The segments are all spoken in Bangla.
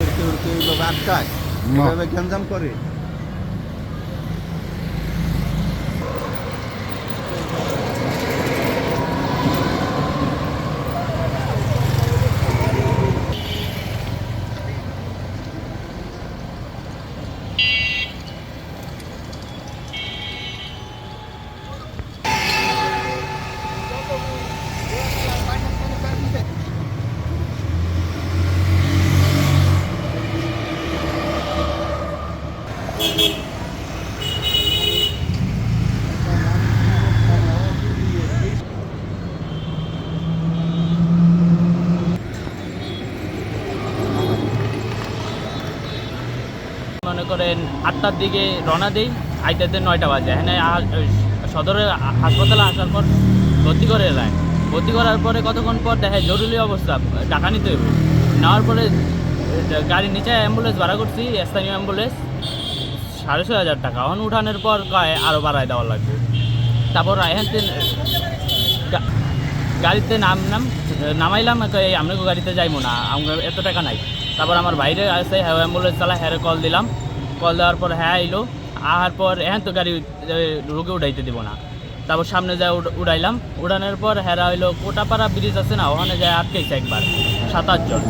এইভাবে আটকায় না। এভাবে গ্যাঞ্জাম করে মনে করেন আটটার দিকে রওনা দিই আইতে নয়টা বাজে। আ- সদরে হাসপাতালে আসার পর ভর্তি করে এলাম ভর্তি করার পরে কতক্ষণ পর দেখে জরুরি অবস্থা টাকা নিতে হইব। নেওয়ার পরে এ, গাড়ি নিচে অ্যাম্বুলেন্স ভাড়া করছি স্থানীয় অ্যাম্বুলেন্স সাড়ে ছয় হাজার টাকা। অন উঠানোর পর কয় আরও বাড়ায় দেওয়া লাগবে। তারপর এখান গাড়িতে নাম নাম নামাইলাম কই, আপনাকে গাড়িতে যাইবো না আমার এত টাকা নাই। তারপর আমার বাইরে আছে হ্যাঁ অ্যাম্বুলেন্স চালা হ্যাঁ কল দিলাম। কল দেওয়ার পর হ্যাঁ আইলো আসার পর এখন তো গাড়ি রোগে উঠাইতে দিব না। তারপর সামনে যায় উড- উড়াইলাম, উড়ানোর পর হেরা হইল, কোটাপাড়া ব্রিজ আছে না, ওখানে যায় আটকেছে একবার সাত আটজন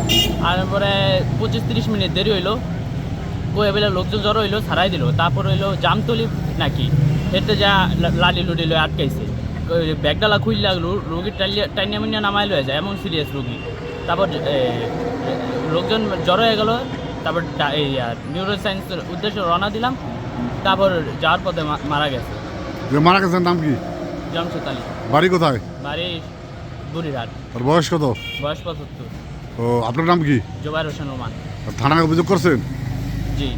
আর পরে পঁচিশ তিরিশ মিনিট দেরি হইল বয়ে বেলা লোকজন জড়ো হইল, ছাড়াই দিল। তারপর হইল জামতলি নাকি, হেঁটে যা লালি লুডি লয়ে আটকাইছে ব্যাগডালা খুললে লাগল রুগীর টাইনিয়া মিনিয়া নামাই লয়ে যায়, এমন সিরিয়াস রুগী। তারপর লোকজন জ্বর হয়ে গেল তারপর এই নিউরো সায়েন্সের উদ্দেশ্যে রওনা দিলাম। তারপর যাওয়ার পথে মারা গেছে। যে মারা গেছেন নাম কি? জামশেদ আলী। বাড়ি কোথায়? বাড়ি বুড়িরহাট। আর বয়স কত? বয়স পঁচাত্তর। ও আপনার নাম কি? জোবাইর হোসেন রোমান আর থানায় অভিযোগ করছেন? জি।